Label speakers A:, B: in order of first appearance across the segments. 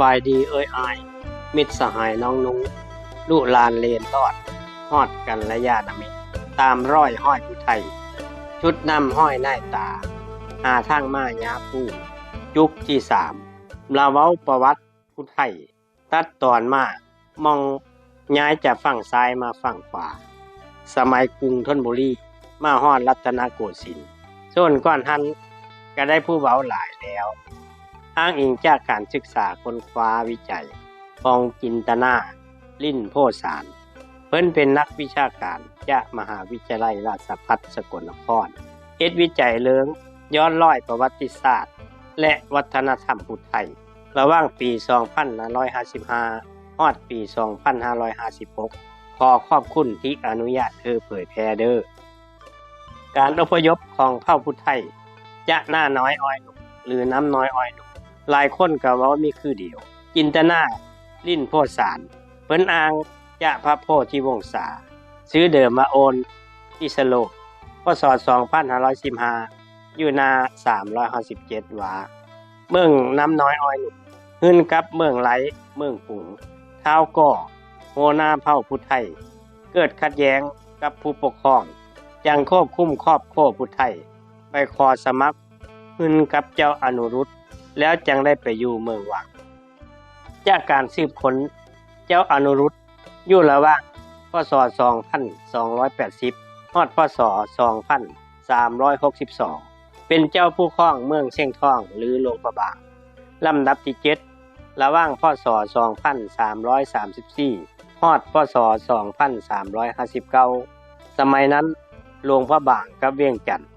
A: บายดีเอ้ยอาย มิตรสหายน้องนุ้งลูกลานเลนรอดฮอดกันและญาติมิตรตามร้อยห้อยผู้ไทย ชุดนำห้อยหน้าตา หาทางมายาปูจุกที่สามลาเว้าประวัติผู้ไทย ตัดตอนมามองย้ายจากฝั่งซ้ายมาฝั่งขวา สมัยกรุงธนบุรี มาฮอดรัตนโกสินทร์ส่วนก่อนทันก็ได้ผู้เว้าหลายแล้ว อ้างอิงจากการศึกษาค้นคว้าวิจัยของจินตนา ลิ่นโพสาร เพิ่นเป็นนักวิชาการจากมหาวิทยาลัยราชภัฏสกลนครเฮ็ดวิจัยเรื่องย้อนร้อยประวัติศาสตร์ และวัฒนธรรมพุทธไทย ระหว่างปี 2555ฮอดปี 2556 ขอขอบคุณที่อนุญาตเธอเผยแพร่เด้อการอพยพของเผ่าพุทธไทยจะหน้าน้อยอ้อยหนุ่มหรือน้ำน้อยอ้อยหนุ่ม หลายคนก็เว้ามีคือเดียว จินตนา ลิ้นโพสารเพิ่นอ้างจะพระโพธิวงศาซื้อเดิมมาโอนที่สโลกพศ2515อยู่นา357วาเมืองน้ำน้อยอ้อยหนุ่มขึ้นกับเมืองไหลเมืองปุ๋งเท้าก่อโหนาเผ่าพุทธไทย เกิดขัดแย้งกับผู้ปกครองจังควบคุมครอบครัวพุทธไทย ไปขอสมัครขึ้นกับเจ้าอนุรุต แล้วจังได้ไปอยู่เมืองวัง จากการสืบค้นเจ้าอนุรุตอยู่ระหว่างพศ 2280ฮอดพศ 2362 เป็นเจ้าผู้ครองเมืองเชียงทองหรือหลวงพระบางลำดับที่7ระหว่างพศ 2334ฮอดพศ 2359 สมัยนั้นหลวงพระบางกับเวียงจันทน์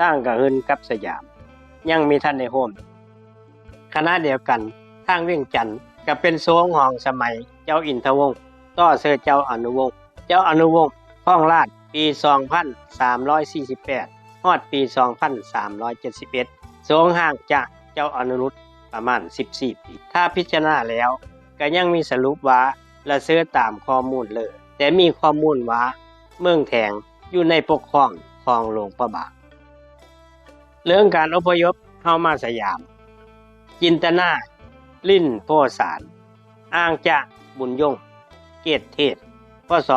A: ตั้งกับหึนกับสยาม ยังมีท่านในโฮม คณะเดียวกันทางเวียงจันทน์ก็เป็นโซงของสมัย เจ้าอินทวงศ์ต่อเสือเจ้าอนุวงศ์เจ้าอนุวงศ์ห้องราชปี 2348ฮอดปี 2371โซงห่างจากเจ้าอนุรุตประมาณ 14 ปี ถ้าพิจารณาแล้ว ก็ยังมีสรุปว่าละเสื้อตามข้อมูลเลย แต่มีข้อมูลว่า เมืองแถงอยู่ในปกครองของหลวงพระบางเรื่องการอพยพเข้ามาสยาม จินตนา ลิ้นโพสารอ้างจาบุญยง เกตเทศพศ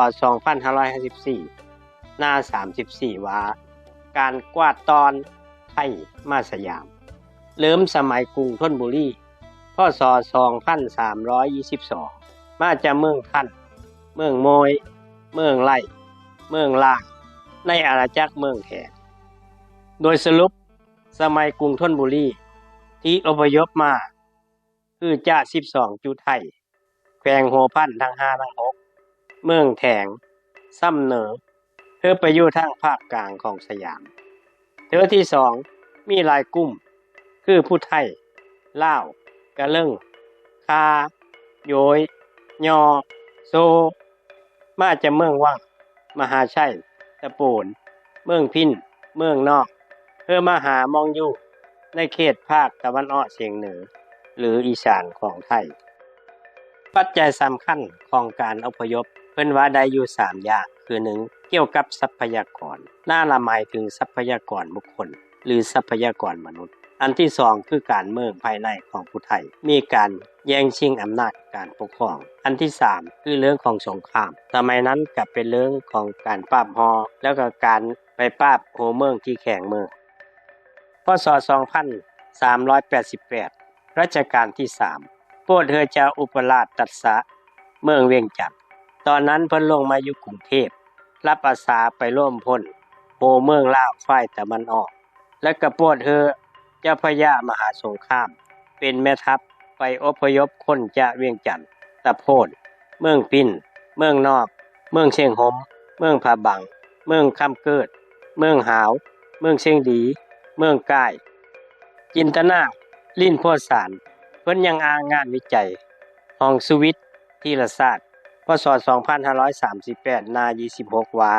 A: 2554 หน้า 34วาการกวาดตอนไทยมาสยาม เริ่มสมัยกรุงธนบุรีพศ2322 มาจากเมืองท่านเมืองโมย เมืองไล่ เมืองล่าง ในอาณาจักรเมืองแขกโดยสรุปสมัยกรุงธนบุรี ที่อพยพมา คือจะ12จุดไทยแขวงหัวพันทั้ง5ทั้ง6เมืองแถงซ้ำเหนือเธอไปอยู่ทางภาคกลางของสยาม เธอที่สองมีลายกลุ่มคือผู้ไทยล่าวกะเลิงคาโยย ยอ โซ มาจากเมืองว่าง มหาชัยตะโปนเมืองพิน เมืองนอก เพื่อมาหามองอยู่ ในเขตภาคตะวันออกเฉียงเหนือ หรืออีสานของไทย ปัจจัยสำคัญของการอพยพ เพิ่นว่าได้อยู่3อย่างคือหนึ่งเกี่ยวกับทรัพยากรน่าละหมายถึงทรัพยากรบุคคล หรือทรัพยากรมนุษย์ อันที่สองคือการเมืองภายในของผู้ไทย มีการแย่งชิงอำนาจการปกครอง อันที่สามคือเรื่องของสงครามสมัยนั้นก็เป็นเรื่องของการปราบฮอแล้วก็การไปปราบโหเมืองที่แข่งเมือง พศ 2388 รัชกาลที่3โปรดเธอเจ้าอุปราชตัดสะเมืองเวียงจันทน์ตอนนั้นเพิ่นลงมาอยู่กรุงเทพ รับอาสาไปร่วมพลโหเมืองลาวฝ่ายตะวันออก และก็โปรดเธอเจ้าพระยามหาสงคราม เป็นแม่ทัพไปอพยพคนจาเวียงจันทน์ตะโพนเมืองปินเมืองนอก เมืองเชียงหม เมืองผาบัง เมืองคำเกิด เมืองหาว เมืองเชียงดี เมืองก่าย จินตนา ลิ้นโพสาร เพิ่นยังอ้างงานวิจัย ห้องสวิตทีรศาสตร์พศ 2538 นา 26ว่า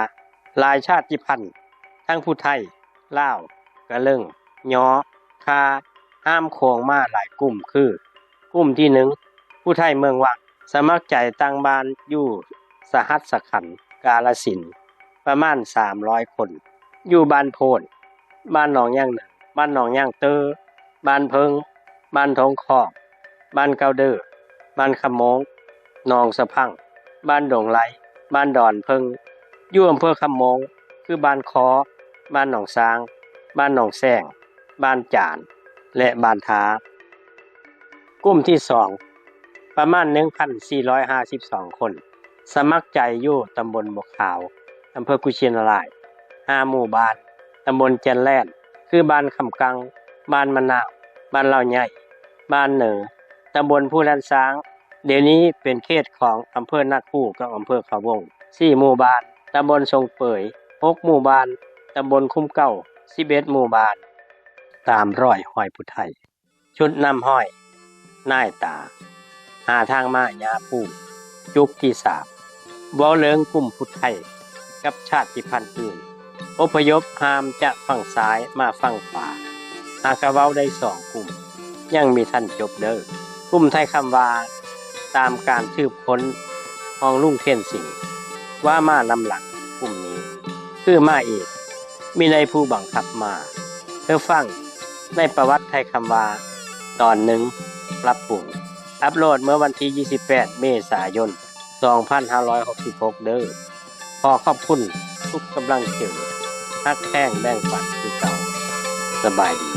A: หลายชาติพันธุ์ ทั้งผู้ไทยลาวกะเลิงยอคาห้ามโคงมาหลายกลุ่มคือ กลุ่มที่หนึ่งผู้ไทยเมืองวังสมัครใจตั้งบ้านอยู่สหัสสขันกาลสิน ประมาณ 300 คน อยู่บ้านโพน บ้านหนองย่างหนึ่งบ้านหนองย่างเตอบ้านเพิง บ้านทองคอกบ้านเกาเดอบ้านขมงหนองสะพัง บ้านดงไหลบ้านดอนเพิงยู่อำเภอคำโมงคือบ้านคอบ้านหนองซาง บ้านหนองแซงบ้านจาน และบ้านท้า กลุ่มที่สองประมาณ 1,452 คน สมัครใจอยู่ตำบลบกขาวอำเภอกุชินรายณ์5หมู่บ้าน ตำบลแจนแล่นคือบ้านคำกัง บ้านมะนาวบ้านเหล่าใหญ่ บ้านเหนือตำบลผู้ลันช้าง เดี๋ยวนี้เป็นเขตของอำเภอนาคูกับอำเภอเขาวง4หมู่บ้านตำบลทรงเป่ย6หมู่บ้านตำบลคุ้มเก้า11หมู่บ้าน ตามร้อยห้อยผู้ไทย ชุดนำห้อยนายตา หาทางมายาปูจุกที่สามเว้าเลิงกลุ่มผู้ไทย กับชาติพันธุ์อื่น อพยพหามจะฝั่งซ้ายมาฝั่งขวา หากเว้าได้สองกลุ่ม ยังมีท่านจบเด้อกลุ่มไทยคำว่าตามการทืบค้นของลุงเทียนสิงว่ามาลำหลังกลุ่มนี้ คือมาเอกมีในผู้บังคับมาเพื่อฟังในประวัติไทยคำว่า ตอนหนึ่งปรับปรุงอัปโหลดเมื่อวันที่ 28 เมษายน 2566 เด้อขอขอบคุณทุกกำลังเจอ ฮักแข้งแบ่งปันคือเก่าสบายดี